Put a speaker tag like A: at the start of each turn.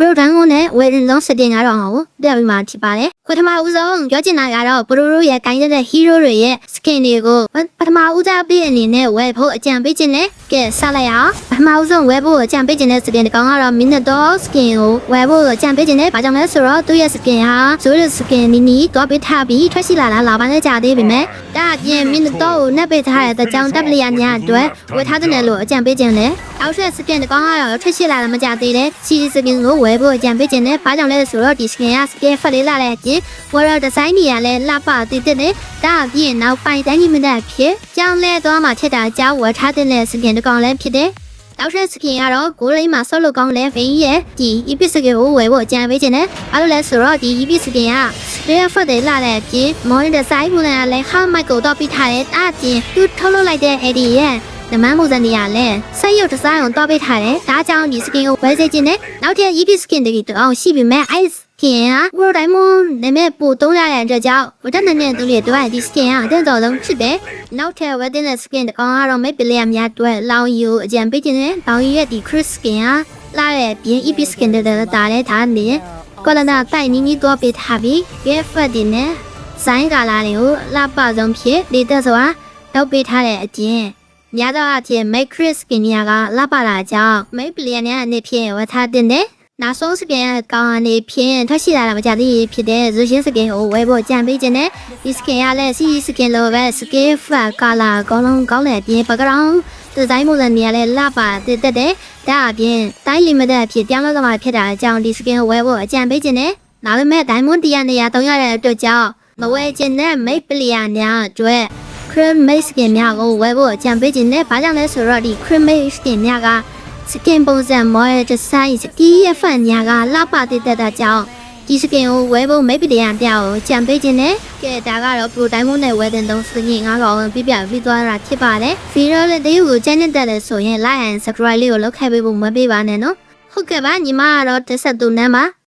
A: ဘရိုဒန်ကိုနဲ့ဝယ်လုံးစတင်ကတော့ဟောပြပြီးမှဖြစ်ပါတယ်ပထမဦးဆုံးပြောချင်တာကတော့ဘရိုရိုရဲ့ကိုင်းတဲ့ hero တွေရဲ့ skin တွေကိုပထမဦးစားပေးအနေနဲ့ဝယ်ဖို့အကြံပေးခြင်းနဲ့ကဲဆက်လိုက်အောင်ပထမဦးဆုံးဝယ်ဖို့အကြံပေးခြင်းတဲ့ skin တကောင်ကတော့ minute တော့ skin ကိုဝယ်ဖို့အကြံပေးခြင်းနဲ့ဘာကြောင့်လဲဆိုတော့သူ့ရဲ့ skin ဟာဇိုးရဲ့ skin နီနီတော့ပေးထားပြီးထွက်ရှိလာတာလာပါနဲ့ကြာသေးပေမဲ့ဒါအပြင် minute တော့ကိုနှက်ပေးထားတဲ့ကြောင်တက်ပလီယာညာအတွက်ဝယ်ထားတဲ့လို့အကြံပေးခြင်းနဲ့အောက်ထက် skin တကောင်ကတော့ထွက်ရှိလာတာမကြသေးတဲ့စီ skin ကိုဝယ်ဖို့အကြံပေးခြင်းနဲ့ဘာကြောင့်လဲဆိုတော့ဒီ skin က skin ဖက်လေးလာတဲ့အပြင် water design တွေကလည်းလှပတည်တည်နဲ့ဒါအပြင်နောက်ပိုင်းတိုင်းကြီးမတဲ့ဖြစ်ကြောင်းလဲသွားမှဖြစ်တာကြောင့်ဝယ်ထားတဲ့ skin တကောင်လည်းဖြစ်တယ်နောက်ထပ် skin ကတော့ကိုလိမ့်မှာဆော့လို့ကောင်းတဲ့ဗင်းရဲ့ဒီ EP skin ကိုဝယ်ဖို့အကြံပေးခြင်းနဲ့အဲ့လိုလဲဆိုတော့ဒီ EP skin က spare foot တွေလာတဲ့အပြင် monitor design ပုံစံကလည်း hard mic ကိုတော့ပြီးထားတယ်ဒါအပြင်သူထုတ်လုပ်လိုက်တဲ့ AD ရဲ့ နမန်းမှုစံနေရလဲဆက်ရုပ်ဒီဇိုင်းကိုတော့ပေးထားတယ်ဒါကြောင့်ဒီ skin ကိုဝယ်စေခြင်းနဲ့နောက်ထပ် EP skin တွေတောင်ရှိပြီမဲ့ ice ခင်ကဘရိုတိုင်းမနာမည်ပို့သုံးရတဲ့အတွက်ကြောင့်ဝတ်တဲ့နဲ့သူတွေတော့ဒီ skin ကအတဲ့တော်ဆုံးဖြစ်တယ်။နောက်ထပ်ဝတ်တဲ့ skin တကောင်ကတော့မိတ်ပလျာများအတွက်လောင်ယူအကြံပေးခြင်းနဲ့လောင်ယူရဲ့ဒီ Chris skin ကလာတဲ့ပြင် EP skin တွေတားလဲထားနေကောလနာတိုင်နီနီတော့ပေးထားပြီး gift ဖတ်ဒီနဲ့ဆိုင်းကာလာတွေကိုလှပဆုံးဖြစ်လေတက်စွာတောက်ပေးထားတဲ့အကျင့် များသောအားဖြင့် make Chris skin ကလှပလာကြောင်းမိတ်ပလျာများအနေဖြင့်ဝတ်ထားတဲ့နောက်ဆုံးစကင်ကောင်းအနေဖြင့်ထွက်ရှိလာတာမကြသေးဖြစ်တဲ့ဇူရှင်းစကင်ကိုဝယ်ဖို့ကြံပေးခြင်းနဲ့ဒီစကင်ကလည်းစီစကင်လိုပဲစကင်ဖတ်ကာလာအကောလုံးကောင်းတဲ့အပြင်ဘကရောင်းဒီဇိုင်းပုံစံနေရာလဲလှပါတည်တက်တယ်ဒါအပြင်တိုင်းလီမတက်ဖြစ်ပြောင်းလဲသမားဖြစ်တာအကြောင်းဒီစကင်ကိုဝယ်ဖို့အကြံပေးခြင်းနဲ့နောက်ပေမဲ့ဒိုင်မွန်တရားနေရာ300တဲ့အတွက်ကြောင့်မဝယ်ခြင်းနဲ့မိတ်ပလီယာများအတွက် cream mate skin များကိုဝယ်ဖို့အကြံပေးခြင်းနဲ့ဘာကြောင့်လဲဆိုတော့ဒီ cream mate skin များကစကင်ပုံစံမော်ရဒီဇိုင်းဒီရဲ့ဖန်ညာကလှပတည်တဲ့တာကြောင့်ဒီစကင်ကိုဝဲဖို့မိတ်ပတရားပြကိုကြံပေးခြင်းနဲ့ကဲဒါကတော့ပရိုတိုင်းမုန်းနဲ့ဝဲတဲ့သုံးစကင်ငါးကောင်ပြပြပြီးသွားတာဖြစ်ပါတယ်ဗီဒီယိုလေးတည်းကိုချန်နေတဲ့တယ်ဆိုရင် like and subscribe လေးကိုလုပ်ခဲ့ပေးဖို့မပေးပါနဲ့နော်ဟုတ်ကဲ့ပါညီမကတော့တက်ဆက်သူနမ်းပါ